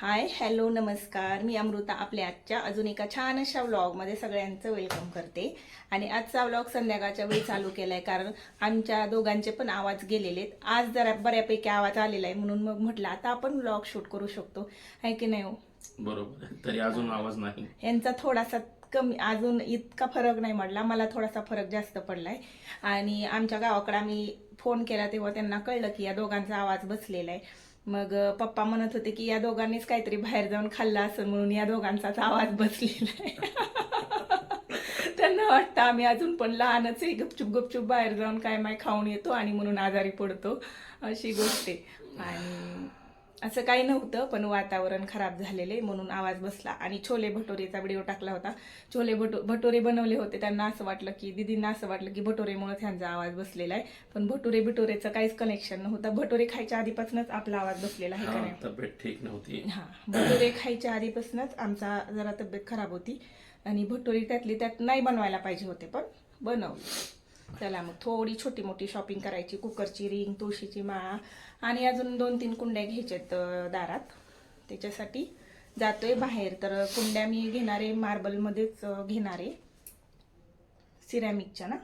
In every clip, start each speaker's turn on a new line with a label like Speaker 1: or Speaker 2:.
Speaker 1: Hi hello नमस्कार. मी अमृता आपल्या आजच्या अजून एका छान अशा व्लॉगमध्ये सगळ्यांचं वेलकम करते. आणि आजचा व्लॉग संध्याकाळच्या वेळी चालू केला आहे कारण आमच्या दोघांचे पण आवाज गेलेले आहेत. आज जरा बऱ्यापैकी आवाज आलेला आहे म्हणून मग म्हटलं आता आपण व्लॉग शूट करू शकतो. आहे की नाही हो?
Speaker 2: बरोबर. तरी अजून आवाज नाही.
Speaker 1: यांचा थोडासा कमी अजून इतका फरक नाही पडला मला थोडासा फरक जास्त पडलाय. आणि आमच्या गावाकडे आम्ही फोन केला तेव्हा त्यांना कळलं की या दोघांचा आवाज बसलेला आहे. मग पप्पा म्हणत होते की या दोघांनीच काहीतरी बाहेर जाऊन खाल्लं असं म्हणून या दोघांचाच आवाज बसलेला आहे. त्यांना वाटतं आम्ही अजून पण लहानच आहे गपचूप गपचूप बाहेर जाऊन काय माय खाऊन येतो आणि म्हणून आजारी पडतो. अशी गोष्ट आहे. आणि असं काही नव्हतं पण वातावरण खराब झालेले म्हणून आवाज बसला. आणि छोले भटोरेचा व्हिडिओ टाकला होता. छोले भटो भटोरे बनवले होते. त्यांना असं वाटलं की दिदींना असं वाटलं की भटोरेमुळे त्यांचा आवाज बसलेला आहे. पण भटोरे बिटोरेचं काहीच कनेक्शन नव्हतं. भटोरे खायच्या आधीपासूनच आपला आवाज बसलेला आहे का
Speaker 2: तब्येत ठीक नव्हती.
Speaker 1: हा भटोरे खायच्या आधीपासूनच आमचा जरा तब्येत खराब होती. आणि भटोरी त्यातली त्यात नाही बनवायला पाहिजे होते पण बनवली. चला मग थोडी छोटी मोठी शॉपिंग करायची कुकरची रिंग तुळशीची माळा आणि अजून दोन तीन कुंड्या घ्यायच्यात दारात. त्याच्यासाठी जातोय बाहेर. तर कुंड्या मी घेणारे मार्बलमध्येच घेणारे. सिरॅमिकच्या ना?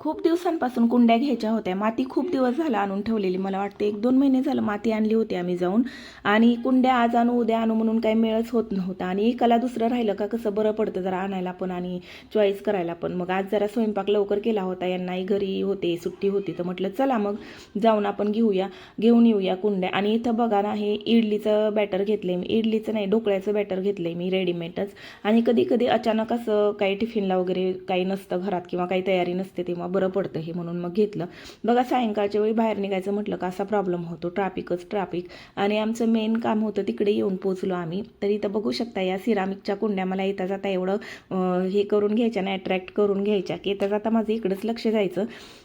Speaker 1: खूप दिवसांपासून कुंड्या घ्यायच्या होत्या. माती खूप दिवस झाला आणून ठेवलेली. मला वाटते एक दोन महिने झालं माती आणली होती आम्ही जाऊन. आणि कुंड्या आज आणू उद्या आणू म्हणून काही मेळच होत नव्हता. आणि एकाला दुसरं राहिलं का कसं बरं पडतं जरा आणायला पण आणि चॉईस करायला पण. मग आज जरा स्वयंपाक लवकर केला होता. यांनाही घरी होते सुट्टी होती. तर म्हटलं चला मग जाऊन आपण घेऊया घेऊन येऊया कुंड्या. आणि इथं बघा ना हे इडलीचं बॅटर घेतलंय मी. इडलीचं नाही ढोकळ्याचं बॅटर घेतलंय मी रेडीमेडच आणि कधी कधी अचानक असं काही टिफिनला वगैरे काही नसतं घरात किंवा काही तयारी नसते तेव्हा. बरं पडतं हे म्हणून मग घेतलं. बघा सायंकाळच्या वेळी बाहेर निघायचं म्हटलं का असा प्रॉब्लेम होतो. ट्रॅफिकच ट्रॅफिक आणि आमचं मेन काम होतं तिकडे येऊन पोचलो आम्ही. तर इथं बघू शकता या सिरामिकच्या कुंड्या मला येता जाता एवढं हे करून घ्यायच्या ना अट्रॅक्ट करून घ्यायच्या. की येता जाता माझं इकडंच लक्ष जायचं.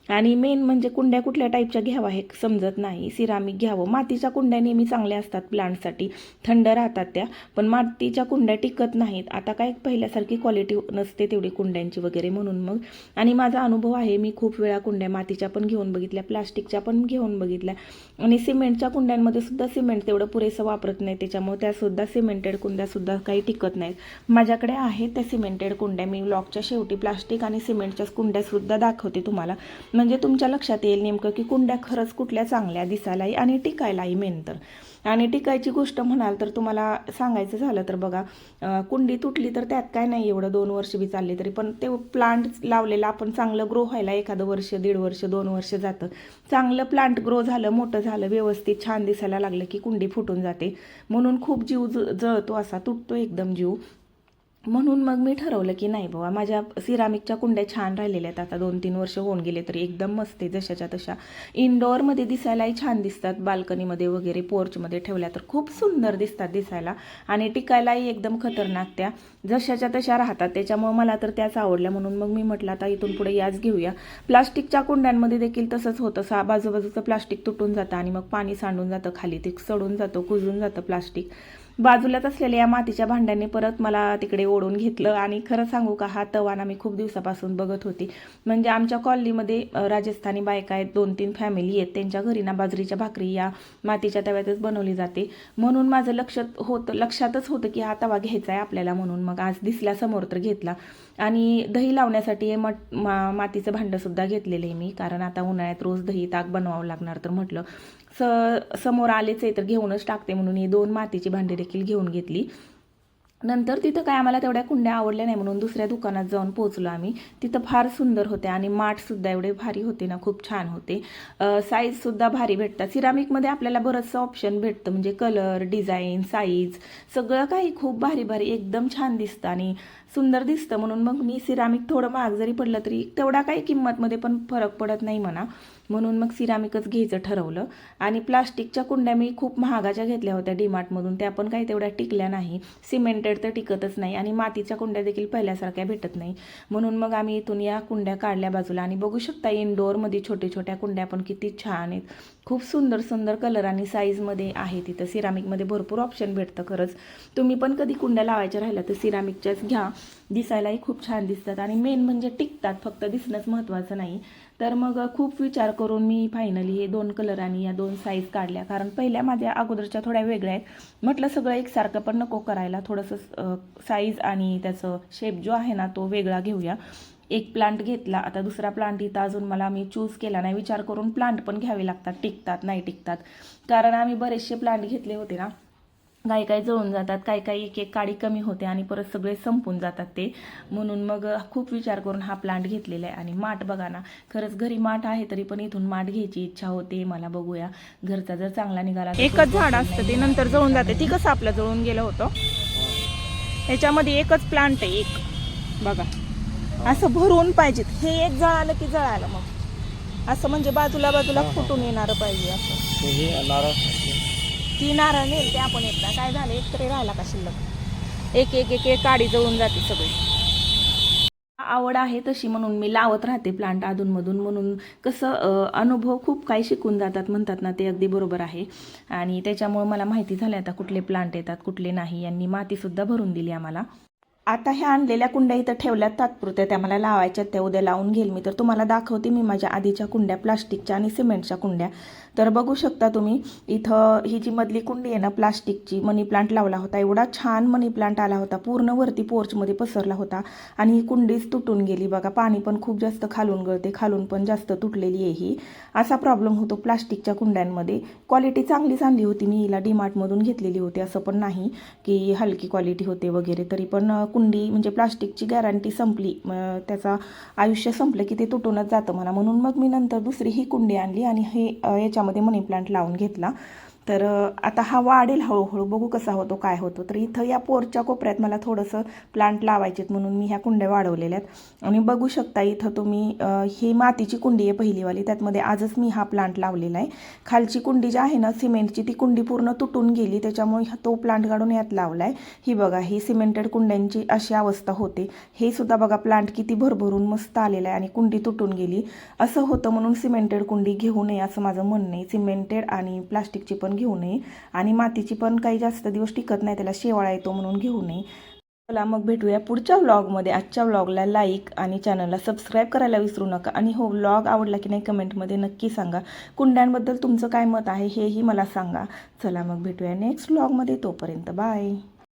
Speaker 1: आणि मेन म्हणजे कुंड्या कुठल्या टाईपच्या घ्यावा हे समजत नाही. सिरामिक घ्यावं. मातीच्या कुंड्या नेहमी चांगल्या असतात प्लांटसाठी थंड राहतात त्या. पण मातीच्या कुंड्या टिकत नाहीत. आता काय पहिल्यासारखी क्वालिटी नसते तेवढी कुंड्यांची वगैरे म्हणून मग. आणि माझा अनुभव आहे मी खूप वेळा कुंड्या मातीच्या पण घेऊन बघितल्या प्लास्टिकच्या पण घेऊन बघितल्या. आणि सिमेंटच्या कुंड्यांमध्ये सुद्धा सिमेंट तेवढं पुरेसं वापरत नाही. त्याच्यामुळे त्यासुद्धा सिमेंटेड कुंड्यासुद्धा काही टिकत नाहीत. माझ्याकडे आहेत त्या सिमेंटेड कुंड्या. मी ब्लॉकच्या शेवटी प्लास्टिक आणि सिमेंटच्या कुंड्यासुद्धा दाखवते तुम्हाला. म्हणजे तुमच्या लक्षात येईल नेमकं की कुंड्या खरंच कुठल्या चांगल्या दिसायलाही आणि टिकायलाही मेन तर. आणि टिकायची गोष्ट म्हणाल तर तुम्हाला सांगायचं झालं तर बघा कुंडी तुटली तर त्यात काय नाही एवढं दोन वर्ष बी चालले तरी. पण ते प्लांट लावलेलं आपण चांगलं ग्रो व्हायला एखादं वर्ष दीड वर्ष दोन वर्ष जातं. चांगलं प्लांट ग्रो झालं मोठं झालं व्यवस्थित छान दिसायला लागलं की कुंडी फुटून जाते. म्हणून खूप जीव ज- जळतो असा तुटतो एकदम जीव. म्हणून मग मी ठरवलं की नाही बाबा माझ्या सिरामिकच्या कुंड्या छान राहिलेल्या आहेत. आता दोन तीन वर्ष होऊन गेले तरी एकदम मस्त आहे जशाच्या तशा. इनडोअरमध्ये दिसायलाही छान दिसतात बाल्कनीमध्ये वगैरे पोर्चमध्ये ठेवल्या तर खूप सुंदर दिसतात दिसायला. आणि टिकायलाही एकदम खतरनाक त्या. जशाच्या तशा राहतात त्याच्यामुळं मला तर त्याच आवडल्या. म्हणून मग मी म्हटलं आता इथून पुढे याच घेऊया. प्लास्टिकच्या कुंड्यांमध्ये देखील तसंच होतं. सा बाजूबाजूचं प्लास्टिक तुटून जातं आणि मग पाणी सांडून जातं खाली ते सडून जातं कुजून जातं प्लास्टिक. बाजूलाच असलेल्या या मातीच्या भांड्यांनी परत मला तिकडे ओढून घेतलं. आणि खरं सांगू का हा तवाना मी खूप दिवसापासून बघत होती. म्हणजे आमच्या कॉलनीमध्ये राजस्थानी बायका आहेत. दोन तीन फॅमिली आहेत. त्यांच्या घरी ना बाजरीच्या भाकरी या मातीच्या तव्यातच बनवली जाते. म्हणून माझं लक्षात होतं लक्षातच होतं की हा तवा घ्यायचा आहे आपल्याला म्हणून. मग आज दिसला समोर तर घेतला. आणि दही लावण्यासाठी मट मा मातीचं भांडंसुद्धा घेतलेलं आहे मी. कारण आता उन्हाळ्यात रोज दही ताक बनवावं लागणार तर म्हटलं. स समोर आलेच आहे तर घेऊनच टाकते म्हणून ही दोन मातीची भांडी देखील घेऊन घेतली. नंतर तिथं काय आम्हाला तेवढ्या कुंड्या आवडल्या नाही म्हणून दुसऱ्या दुकानात जाऊन पोहोचलो आम्ही. तिथं फार सुंदर होते आणि माठसुद्धा एवढे भारी होते ना खूप छान होते. साईजसुद्धा भारी भेटतात. सिरामिकमध्ये आपल्याला बरंचसं ऑप्शन भेटतं म्हणजे कलर डिझाईन साईज सगळं काही खूप भारी भारी एकदम छान दिसतं आणि सुंदर दिसतं. म्हणून मग मी सिरामिक थोडं महाग जरी पडलं तरी तेवढा काही किंमतमध्ये पण फरक पडत नाही म्हणा. म्हणून मग सिरामिकच घ्यायचं ठरवलं. आणि प्लास्टिकच्या कुंड्या मी खूप महागाच्या घेतल्या होत्या डीमार्टमधून. त्या पण काही तेवढ्या टिकल्या नाही. सिमेंटेड तर टिकतच नाही आणि मातीच्या कुंड्या देखील पहिल्यासारख्या भेटत नाही. म्हणून मग आम्ही इथून या कुंड्या काढल्या बाजूला. आणि बघू शकता इनडोअरमध्ये छोट्या छोट्या कुंड्या पण किती छान आहेत. खूप सुंदर सुंदर कलर आणि साईजमध्ये आहे तिथं. सिरामिकमध्ये भरपूर ऑप्शन भेटतं खरंच. तुम्ही पण कधी कुंड्या लावायच्या राहिल्या तर सिरामिकच्याच घ्या. दिसायलाही खूप छान दिसतात आणि मेन म्हणजे टिकतात फक्त दिसणंच महत्त्वाचं नाही. तर मग खूप विचार करून मी फायनली हे दोन कलर आणि या दोन साईज काढल्या. कारण पहिल्या माझ्या अगोदरच्या थोड्या वेगळ्या आहेत. म्हटलं सगळं एकसारखं पण नको करायला. थोडंसं साईज आणि त्याचं शेप जो आहे ना तो वेगळा घेऊया. एक प्लांट घेतला आता दुसरा प्लांट इथं अजून मला मी चूज केला नाही. विचार करून प्लांट पण घ्यावे लागतात टिकतात नाही टिकतात. कारण आम्ही बरेचसे प्लांट घेतले होते ना काही काही जळून जातात काही काही एक एक काडी कमी होते आणि परत सगळे संपून जातात ते. म्हणून मग खूप विचार करून हा प्लांट घेतलेला आहे. आणि माठ बघा ना खरंच घरी माठ आहे तरी पण इथून माठ घ्यायची इच्छा होते. मला बघूया घरचा जर चांगला निघाला
Speaker 3: एकच झाड असतं. ते नंतर जळून जाते. ती कसं आपलं जळून गेलं होतं? ह्याच्यामध्ये एकच प्लांट आहे एक. बघा. असं भरून पाहिजेत. हे एक जळालं की जळालं मग. असं म्हणजे बाजूला बाजूला फुटून येणार पाहिजे असं. ती नारळ. नेल ते आपण एकदा काय झालं एक तरी राहिला का शिल्लक? एक एक एक एक काडी जळून जाते सगळी.
Speaker 1: आवड आहे तशी म्हणून मी लावत राहते प्लांट अधूनमधून म्हणून. कसं अनुभव खूप काही शिकून जातात म्हणतात ना ते अगदी बरोबर आहे. आणि त्याच्यामुळे मला माहिती झालं आता कुठले प्लांट येतात कुठले नाही. यांनी मातीसुद्धा भरून दिली आम्हाला. आता ह्या आणलेल्या कुंड्या इथं ठेवल्यात तात्पुरत्या. त्या मला लावायच्या त्या उद्या लावून घेईल मी. तर तुम्हाला दाखवते मी माझ्या आधीच्या कुंड्या प्लास्टिकच्या आणि सिमेंटच्या कुंड्या. तर बघू शकता तुम्ही इथं ही जी मधली कुंडी आहे ना प्लास्टिकची मनी प्लांट लावला होता. एवढा छान मनी प्लांट आला होता. पूर्ण वरती पोर्चमध्ये पसरला होता. आणि ही कुंडीच तुटून गेली बघा. पाणी पण खूप जास्त खालून गळते. खालून पण जास्त तुटलेली आहे ही. असा प्रॉब्लेम होतो प्लास्टिकच्या कुंड्यांमध्ये. क्वालिटी चांगलीच आणली होती. मी हिला डीमार्टमधून घेतलेली होती. असं पण नाही की हलकी क्वालिटी होते वगैरे. तरी पण कुंडी म्हणजे प्लास्टिकची गॅरंटी संपली. म, त्याचा आयुष्य संपलं की ते तुटूनच जातं मला म्हणून मग मी नंतर दुसरी ही कुंडी आणली आणि हे याच्यामध्ये मनी प्लांट लावून घेतला. तर आता हा वाढेल हळूहळू. बघू कसा होतो काय होतो. तर इथं या पोरच्या कोपऱ्यात मला थोडंसं प्लांट लावायचेत म्हणून मी ह्या कुंड्या वाढवलेल्या आहेत. आणि बघू शकता इथं तुम्ही ही मातीची कुंडी आहे पहिलीवाली. त्यातमध्ये आजच मी हा प्लांट लावलेला आहे. खालची कुंडी जी आहे ना सिमेंटची ती कुंडी पूर्ण तुटून गेली. त्याच्यामुळे तो प्लांट काढून यात लावला आहे. ही बघा ही सिमेंटेड कुंड्यांची अशी अवस्था होते. हे सुद्धा बघा प्लांट किती भरभरून मस्त आलेला आहे आणि कुंडी तुटून गेली. असं होतं म्हणून सिमेंटेड कुंडी घेऊ नये असं माझं म्हणणं आहे. सिमेंटेड आणि प्लास्टिकची पण घेऊ नये आणि मातीची पण काही जास्त दिवस टिकत नाही त्याला शेवाळा येतो म्हणून घेऊ नये. चला मग भेटूया पुढच्या व्लॉगमध्ये आजच्या व्लॉगला लाईक आणि चॅनलला सबस्क्राईब करायला विसरू नका. आणि हो व्लॉग आवडला की नाही कमेंटमध्ये नक्की सांगा. कुंड्यांबद्दल तुमचं काय मत आहे हेही मला सांगा. चला मग भेटूया नेक्स्ट व्लॉगमध्ये तोपर्यंत बाय